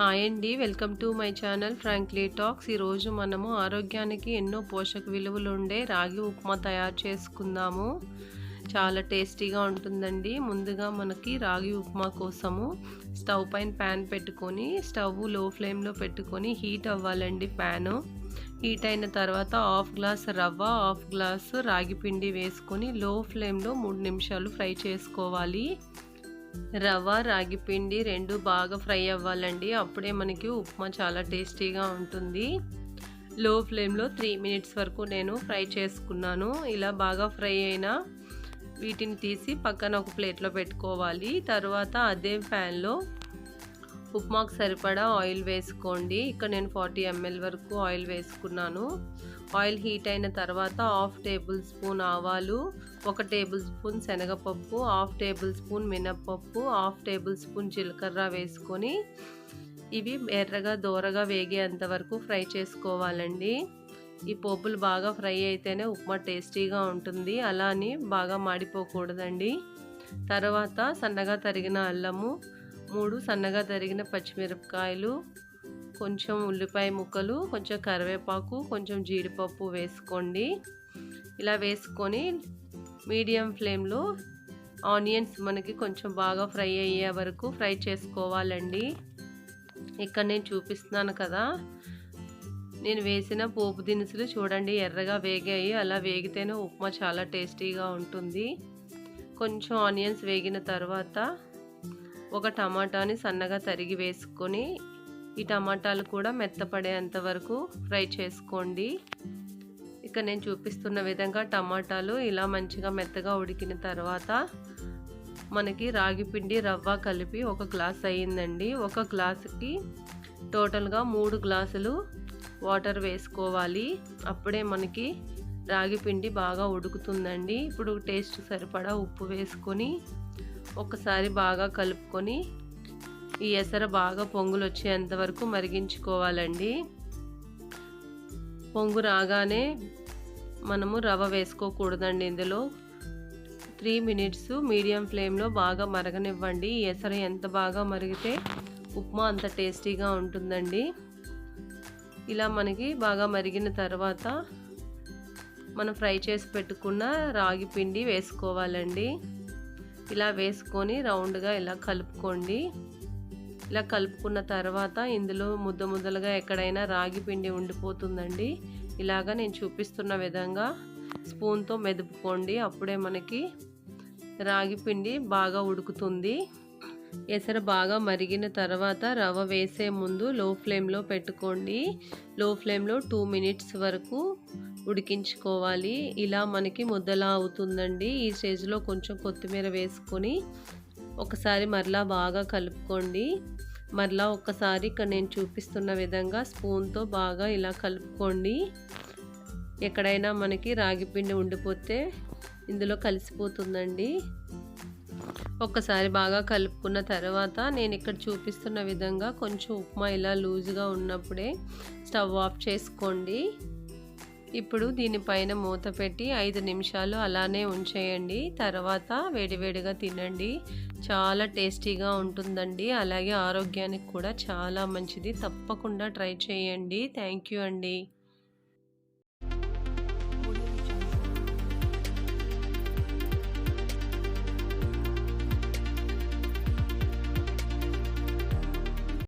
Hi అండి welcome to my channel frankly talks. ఈరోజు మనము ఆరోగ్యానికి ఎన్నో పోషక విలువలు ఉండే రాగి ఉప్మా తయారు చేసుకుందాము. చాలా టేస్టీగా ఉంటుందండి. ముందుగా మనకి రాగి ఉప్మా కోసము స్టవ్ పైన ప్యాన్ పెట్టుకొని స్టవ్లో ఫ్లేమ్లో పెట్టుకొని హీట్ అవ్వాలండి ప్యాను. హీట్ అయిన తర్వాత హాఫ్ గ్లాస్ రవ్వ హాఫ్ గ్లాస్ రాగి పిండి వేసుకొని లో ఫ్లేమ్లో మూడు నిమిషాలు ఫ్రై చేసుకోవాలి. రవ్వ రాగి పిండి రెండు బాగా ఫ్రై అవ్వాలండి. అప్పుడే మనకి ఉప్మా చాలా టేస్టీగా ఉంటుంది. లో ఫ్లేమ్లో త్రీ మినిట్స్ వరకు నేను ఫ్రై చేసుకున్నాను. ఇలా బాగా ఫ్రై అయిన వీటిని తీసి పక్కన ఒక ప్లేట్లో పెట్టుకోవాలి. తర్వాత అదే ప్యాన్లో ఉప్మాకు సరిపడా ఆయిల్ వేసుకోండి. ఇక్కడ నేను ఫార్టీ ఎంఎల్ వరకు ఆయిల్ వేసుకున్నాను. ఆయిల్ హీట్ అయిన తర్వాత హాఫ్ టేబుల్ స్పూన్ ఆవాలు ఒక టేబుల్ స్పూన్ శనగపప్పు హాఫ్ టేబుల్ స్పూన్ మినప్పప్పు హాఫ్ టేబుల్ స్పూన్ జీలకర్ర వేసుకొని ఇవి ఎర్రగా దోరగా వేగేంత వరకు ఫ్రై చేసుకోవాలండి. ఈ పోపులు బాగా ఫ్రై అయితేనే ఉప్మా టేస్టీగా ఉంటుంది. అలా అని బాగా మాడిపోకూడదండి. తర్వాత సన్నగా తరిగిన అల్లము మూడు సన్నగా తరిగిన పచ్చిమిరపకాయలు కొంచెం ఉల్లిపాయ ముక్కలు కొంచెం కరివేపాకు కొంచెం జీడిపప్పు వేసుకోండి. ఇలా వేసుకొని మీడియం ఫ్లేమ్లో ఆనియన్స్ మనకి కొంచెం బాగా ఫ్రై అయ్యే వరకు ఫ్రై చేసుకోవాలండి. ఇక్కడ నేను చూపిస్తున్నాను కదా నేను వేసిన పోపు దినుసులు చూడండి ఎర్రగా వేగాయి. అలా వేగితేనే ఉప్మా చాలా టేస్టీగా ఉంటుంది. కొంచెం ఆనియన్స్ వేగిన తర్వాత ఒక టమాటాని సన్నగా తరిగి వేసుకొని ఈ టమాటాలు కూడా మెత్తపడేంత వరకు ఫ్రై చేసుకోండి. ఇక నేను చూపిస్తున్న విధంగా టమాటాలు ఇలా మంచిగా మెత్తగా ఉడికిన తర్వాత మనకి రాగి పిండి రవ్వ కలిపి ఒక గ్లాస్ అయ్యిందండి. ఒక గ్లాసుకి టోటల్గా మూడు గ్లాసులు వాటర్ వేసుకోవాలి. అప్పుడే మనకి రాగి పిండి బాగా ఉడుకుతుందండి. ఇప్పుడు టేస్ట్ సరిపడా ఉప్పు వేసుకొని ఒకసారి బాగా కలుపుకొని ఈ ఎసర బాగా పొంగులు వచ్చేంత వరకు మరిగించుకోవాలండి. పొంగు రాగానే మనము రవ వేసుకోకూడదండి ఇందులో. త్రీ మినిట్స్ మీడియం ఫ్లేమ్లో బాగా మరగనివ్వండి. ఈ ఎసర ఎంత బాగా మరిగితే ఉప్మా అంత టేస్టీగా ఉంటుందండి. ఇలా మనకి బాగా మరిగిన తర్వాత మనం ఫ్రై చేసి పెట్టుకున్న రాగి పిండి వేసుకోవాలండి. ఇలా వేసుకొని రౌండ్గా ఇలా కలుపుకోండి. ఇలా కలుపుకున్న తర్వాత ఇందులో ముద్ద ముద్దలుగా ఎక్కడైనా రాగి పిండి ఉండిపోతుందండి. ఇలాగా నేను చూపిస్తున్న విధంగా స్పూన్తో మెదుపుకోండి. అప్పుడే మనకి రాగి పిండి బాగా ఉడుకుతుంది. ఎసర బాగా మరిగిన తర్వాత రవ వేసే ముందు లో ఫ్లేమ్లో పెట్టుకోండి. లో ఫ్లేమ్లో టూ మినిట్స్ వరకు ఉడికించుకోవాలి. ఇలా మనకి ముద్దలా అవుతుందండి. ఈ స్టేజ్లో కొంచెం కొత్తిమీర వేసుకొని ఒకసారి మరలా బాగా కలుపుకోండి. మరలా ఒక్కసారి ఇక్కడ నేను చూపిస్తున్న విధంగా స్పూన్తో బాగా ఇలా కలుపుకోండి. ఎక్కడైనా మనకి రాగిపిండి ఉండిపోతే ఇందులో కలిసిపోతుందండి. ఒక్కసారి బాగా కలుపుకున్న తర్వాత నేను ఇక్కడ చూపిస్తున్న విధంగా కొంచెం ఉప్మా ఇలా లూజ్గా ఉన్నప్పుడే స్టవ్ ఆఫ్ చేసుకోండి. ఇప్పుడు దీనిపైన మూత పెట్టి ఐదు నిమిషాలు అలానే ఉంచేయండి. తర్వాత వేడివేడిగా తినండి. చాలా టేస్టీగా ఉంటుందండి. అలాగే ఆరోగ్యానికి కూడా చాలా మంచిది. తప్పకుండా ట్రై చేయండి. థ్యాంక్ యూ అండి.